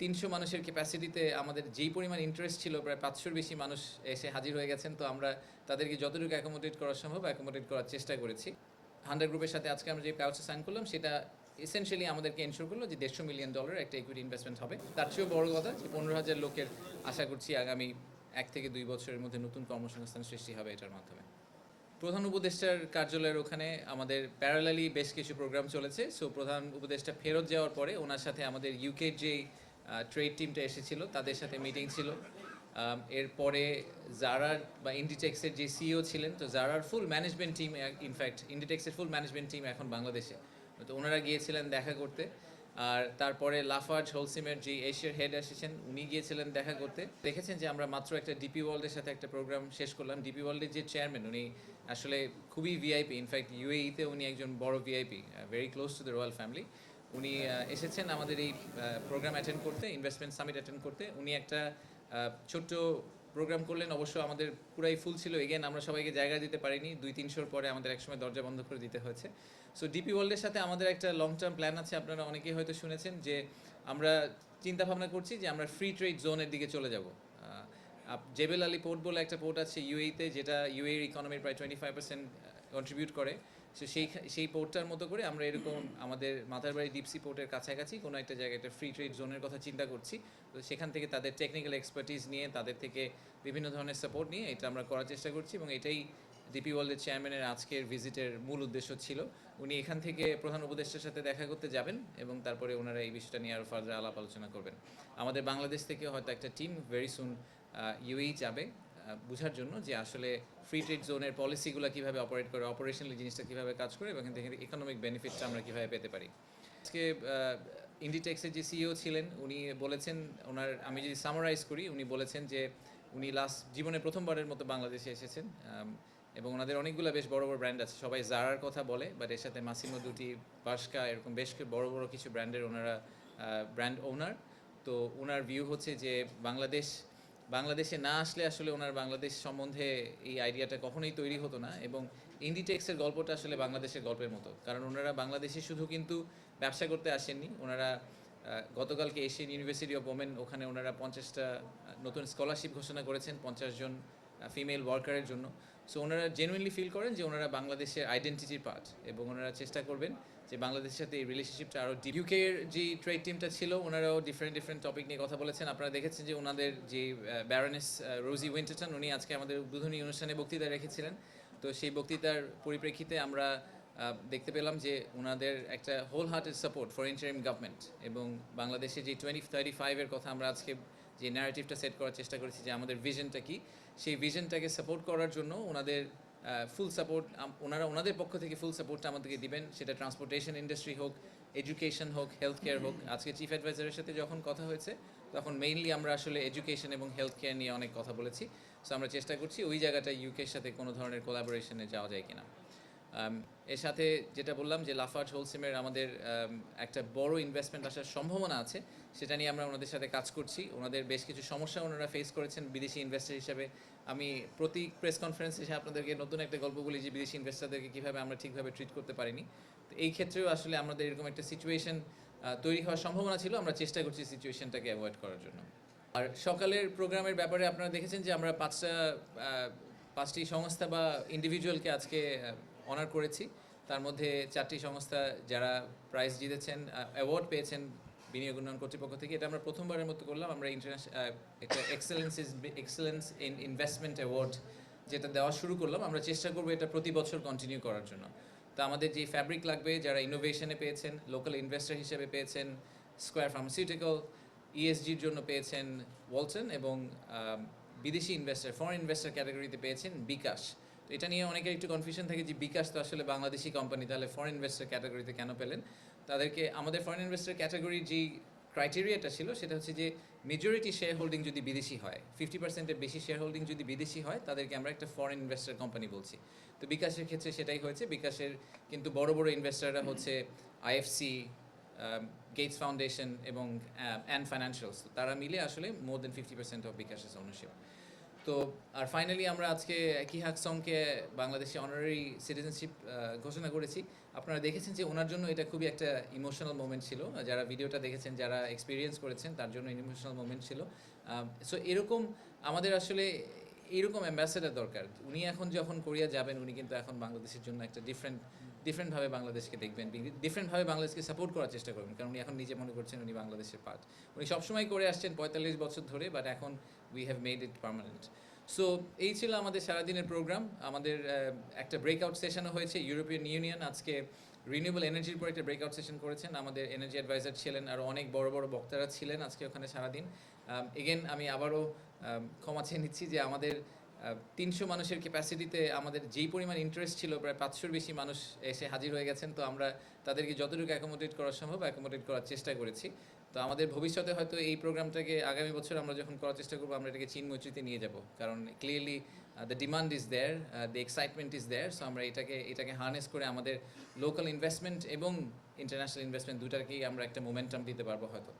তিনশো মানুষের ক্যাপাসিটিতে আমাদের যেই পরিমাণ ইন্টারেস্ট ছিল, প্রায় পাঁচশোর বেশি মানুষ এসে হাজির হয়ে গেছেন। তো আমরা তাদেরকে যতটুকু অ্যাকোমোডেট করা সম্ভব অ্যাকোমোডেট করার চেষ্টা করেছি। হান্ড্রেড গ্রুপের সাথে আজকে আমরা যে কাউচে সাইন করলাম, সেটা এসেনশিয়ালি আমাদেরকে এনশোর করল যে দেড়শো মিলিয়ন ডলার একটা ইকুইটি ইনভেস্টমেন্ট হবে। তার চেয়েও বড় কথা যে পনেরো হাজার লোকের আশা করছি আগামী এক থেকে দুই বছরের মধ্যে নতুন কর্মসংস্থান সৃষ্টি হবে এটার মাধ্যমে। প্রধান উপদেষ্টার কার্যালয়ের ওখানে আমাদের প্যারালালি বেশ কিছু প্রোগ্রাম চলেছে। সো প্রধান উপদেষ্টা ফেরত যাওয়ার পরে ওনার সাথে আমাদের ইউকের যে ট্রেড টিমটা এসেছিল, তাদের সাথে মিটিং ছিল। এরপরে জারার বা ইন্ডিটেক্সের যে সিইও ছিলেন, তো জারার full management team in fact ইন্ডিটেক্সের full management team এখন বাংলাদেশে। তো ওনারা গিয়েছিলেন দেখা করতে। আর তারপরে লাফার্জ হোলসিমের যে এশিয়ার হেড এসেছেন উনি গিয়েছিলেন দেখা করতে। দেখেছেন যে আমরা মাত্র একটা ডিপি ওয়ার্ল্ডের সাথে একটা প্রোগ্রাম শেষ করলাম। ডিপি ওয়ার্ল্ডের যে চেয়ারম্যান উনি আসলে খুবই ভিআইপি ইনফ্যাক্ট ইউএইতে উনি একজন বড় VIP very close to the royal family উনি এসেছেন আমাদের এই প্রোগ্রাম অ্যাটেন্ড করতে ইনভেস্টমেন্ট সামিট অ্যাটেন্ড করতে। উনি একটা ছোট্ট প্রোগ্রাম করলেন, অবশ্য আমাদের পুরাই ফুল ছিল। এগেন আমরা সবাইকে জায়গা দিতে পারিনি। দুই তিনশোর পরে আমাদের একসময় দরজা বন্ধ করে দিতে হয়েছে। সো ডিপি ওয়ার্ল্ডের সাথে আমাদের একটা লং টার্ম প্ল্যান আছে। আপনারা অনেকেই হয়তো শুনেছেন যে, আমরা চিন্তা ভাবনা করছি যে, আমরা ফ্রি ট্রেড জোনের দিকে চলে যাব। জেবেল আলী পোর্ট বলে একটা পোর্ট আছে ইউএইতে যেটা ইউএর ইকোনমির প্রায় টোয়েন্টি ফাইভ পার্সেন্ট কন্ট্রিবিউট করে। সো সেই সেই পোর্টটার মতো করে আমরা এরকম আমাদের মাথারবাড়ি ডিপসি পোর্টের কাছাকাছি কোনো একটা জায়গায় একটা ফ্রি ট্রেড জোনের কথা চিন্তা করছি। তো সেখান থেকে তাদের টেকনিক্যাল এক্সপার্টিস নিয়ে, তাদের থেকে বিভিন্ন ধরনের সাপোর্ট নিয়ে এটা আমরা করার চেষ্টা করছি এবং এটাই ডিপি ওয়ার্ল্ডের চেয়ারম্যানের আজকের ভিজিটের মূল উদ্দেশ্য ছিল। উনি এখান থেকে প্রধান উপদেষ্টার সাথে দেখা করতে যাবেন এবং তারপরে ওনারা এই বিষয়টা নিয়ে আরও ফার্দার আলাপ আলোচনা করবেন। আমাদের বাংলাদেশ থেকে হয়তো একটা টিম ভেরি সুন ইউই যাবে। বোঝার জন্য যে আসলে ফ্রি ট্রেড জোনের পলিসিগুলো কীভাবে অপারেট করে অপারেশনালি জিনিসটা কীভাবে কাজ করে এবং এখান থেকে ইকোনমিক বেনিফিটটা আমরা কীভাবে পেতে পারি। আজকে ইন্ডিটেক্সের যে সিইও ছিলেন, উনি বলেছেন, ওনার, আমি যদি সামারাইজ করি, উনি বলেছেন যে উনি লাস্ট জীবনে প্রথমবারের মতো বাংলাদেশে এসেছেন এবং ওনাদের অনেকগুলো বেশ বড় বড় ব্র্যান্ড আছে। সবাই জারার কথা বলে বাট এর সাথে মাসিমো দুটি বাস্কা এরকম বেশ বড় বড় কিছু ব্র্যান্ডের ওনারা ব্র্যান্ড ওনার তো ওনার ভিউ হচ্ছে যে বাংলাদেশ বাংলাদেশে না আসলে আসলে ওনার বাংলাদেশ সম্বন্ধে এই আইডিয়াটা কখনোই তৈরি হতো না এবং ইন্ডিটেক্সের গল্পটা আসলে বাংলাদেশের গল্পের মতো। কারণ ওনারা বাংলাদেশে শুধু কিন্তু ব্যবসা করতে আসেননি। ওনারা গতকালকে এশিয়ান ইউনিভার্সিটি অফ ওমেন ওখানে ওনারা পঞ্চাশটা নতুন স্কলারশিপ ঘোষণা করেছেন, পঞ্চাশ জন ফিমেল ওয়ার্কারের জন্য। সো ওনারা জেনুইনলি ফিল করেন যে ওনারা বাংলাদেশের আইডেন্টিটির পার্ট এবং ওনারা চেষ্টা করবেন যে বাংলাদেশের সাথে এই রিলেশনশিপটা আরও ইউকের যে ট্রেড টিমটা ছিল, ওনারাও ডিফারেন্ট ডিফারেন্ট টপিক নিয়ে কথা বলেছেন। আপনারা দেখেছেন যে ওনাদের যে ব্যারনেস রোজি উইন্টারটন উনি আজকে আমাদের উদ্বোধনী অনুষ্ঠানে বক্তৃতা রেখেছিলেন। তো সেই বক্তৃতার পরিপ্রেক্ষিতে আমরা দেখতে পেলাম যে ওনাদের একটা whole hearted support for interim government এবং বাংলাদেশে যে টোয়েন্টি থার্টি ফাইভের কথা আমরা আজকে যে ন্যারেটিভটা সেট করার চেষ্টা করেছি যে আমাদের ভিশনটা কি, সেই ভিশনটাকে সাপোর্ট করার জন্য ওনাদের ফুল সাপোর্ট ওনারা ওনাদের পক্ষ থেকে ফুল সাপোর্টটা আমাদেরকে দিবেন। সেটা ট্রান্সপোর্টেশন ইন্ডাস্ট্রি হোক এডুকেশন হোক হেলথ কেয়ার হোক। আজকে চিফ অ্যাডভাইজারের সাথে যখন কথা হয়েছে, তখন মেইনলি আমরা আসলে এডুকেশন এবং হেলথ কেয়ার নিয়ে অনেক কথা বলেছি। সো আমরা চেষ্টা করছি ওই জায়গাটা ইউকের সাথে কোনো ধরনের কোলাবোরেশনে যাওয়া যায় কিনা। এর সাথে যেটা বললাম যে লাফার্জ হোলসিমের আমাদের একটা বড় ইনভেস্টমেন্ট আসার সম্ভাবনা আছে, সেটা নিয়ে আমরা ওনাদের সাথে কাজ করছি। ওনাদের বেশ কিছু সমস্যা ওনারা ফেস করেছেন বিদেশি ইনভেস্টার হিসেবে। আমি প্রতি প্রেস কনফারেন্সে এসে আপনাদেরকে নতুন একটা গল্প বলি যে বিদেশি ইনভেস্টারদেরকে কীভাবে আমরা ঠিকভাবে ট্রিট করতে পারিনি। তো এই ক্ষেত্রেও আসলে আমাদের এরকম একটা সিচুয়েশন তৈরি হওয়ার সম্ভাবনা ছিল। আমরা চেষ্টা করছি সিচুয়েশনটাকে অ্যাভয়েড করার জন্য। আর সকালের প্রোগ্রামের ব্যাপারে আপনারা দেখেছেন যে আমরা পাঁচটা পাঁচটি সংস্থা বা ইন্ডিভিজুয়ালকে আজকে অনার করেছি। তার মধ্যে চারটি সংস্থা যারা প্রাইজ জিতেছেন অ্যাওয়ার্ড পেয়েছেন বিনিয়োগ উন্নয়ন কর্তৃপক্ষ থেকে। এটা আমরা প্রথমবারের মতো করলাম। আমরা ইন্টারন্যাশনাল একটা excellence is excellence in investment award যেটা দেওয়া শুরু করলাম। আমরা চেষ্টা করব এটা প্রতি বছর কন্টিনিউ করার জন্য। তো আমাদের যে ফ্যাব্রিক লাগবে, যারা ইনোভেশনে পেয়েছেন লোকাল ইনভেস্টর হিসেবে পেয়েছেন স্কোয়ার ফার্মাসিউটিক্যাল ইএসজির জন্য পেয়েছেন ওয়ালটন এবং বিদেশি ইনভেস্টার ফরেন ইনভেস্টার ক্যাটাগরিতে পেয়েছেন বিকাশ। তো এটা নিয়ে অনেকের একটু কনফিউশন থাকে যে বিকাশ তো আসলে বাংলাদেশি কোম্পানি তাহলে ফরেন ইনভেস্টার ক্যাটাগরিতে কেন পেলেন? তাদেরকে, আমাদের ফরেন ইনভেস্টার ক্যাটাগরির যেই ক্রাইটেরিয়াটা ছিল, সেটা হচ্ছে যে মেজরিটি শেয়ার হোল্ডিং যদি বিদেশি হয় ফিফটি পার্সেন্টের বেশি শেয়ার হোল্ডিং যদি বিদেশি হয়, তাদেরকে আমরা একটা ফরেন ইনভেস্টার কোম্পানি বলছি। তো বিকাশের ক্ষেত্রে সেটাই হয়েছে। বিকাশের কিন্তু বড় বড় ইনভেস্টাররা হচ্ছে আইএফসি গেটস ফাউন্ডেশন এবং অ্যান্ড ফাইন্যান্সিয়ালস তারা মিলে আসলে more than fifty percent of বিকাশের ওনারশিপ তো, আর ফাইনালি আমরা আজকে কি হাকসংকে বাংলাদেশে অনারারি সিটিজেনশিপ ঘোষণা করেছি। আপনারা দেখেছেন যে ওনার জন্য এটা খুবই একটা ইমোশনাল মোমেন্ট ছিল। যারা ভিডিওটা দেখেছেন, যারা এক্সপিরিয়েন্স করেছেন, তার জন্য ইমোশনাল মোমেন্ট ছিল। সো এরকম আমাদের আসলে এরকম অ্যাম্বাসেডার দরকার। উনি এখন যখন কোরিয়া যাবেন, উনি কিন্তু এখন বাংলাদেশের জন্য একটা ডিফারেন্ট ডিফারেন্টভাবে বাংলাদেশকে দেখবেন ডিফারেন্টভাবে বাংলাদেশকে সাপোর্ট করার চেষ্টা করবেন। কারণ উনি এখন নিজে মনে করছেন উনি বাংলাদেশের পার্ট উনি সবসময় করে আসছেন পঁয়তাল্লিশ বছর ধরে বাট এখন we have made it permanent so এই ছিল আমাদের সারাদিনের প্রোগ্রাম আমাদের একটা ব্রেকআউট সেশনও হয়েছে। ইউরোপিয়ান ইউনিয়ন আজকে রিনিউয়েবল এনার্জির উপর একটা ব্রেকআউট সেশন করেছেন। আমাদের এনার্জি অ্যাডভাইজার ছিলেন আর অনেক বড় বড় বক্তারা ছিলেন আজকে ওখানে সারাদিন। এগেন আমি আবারও ক্ষমা চেয়ে নিচ্ছি যে আমাদের তিনশো মানুষের ক্যাপাসিটিতে আমাদের যেই পরিমাণ ইন্টারেস্ট ছিল, প্রায় পাঁচশোর বেশি মানুষ এসে হাজির হয়ে গেছেন। তো আমরা তাদেরকে যতটুকু অ্যাকোমোডেট করা সম্ভব অ্যাকোমোডেট করার চেষ্টা করেছি। তো আমাদের ভবিষ্যতে হয়তো এই প্রোগ্রামটাকে আগামী বছর আমরা যখন করার চেষ্টা করব, আমরা এটাকে চিনমৈত্রীতে নিয়ে যাব। কারণ clearly the demand is there the excitement is there so আমরা এটাকে এটাকে হার্নেস করে আমাদের লোকাল ইনভেস্টমেন্ট এবং ইন্টারন্যাশনাল ইনভেস্টমেন্ট দুটাকেই আমরা একটা মোমেন্টাম দিতে পারব হয়তো।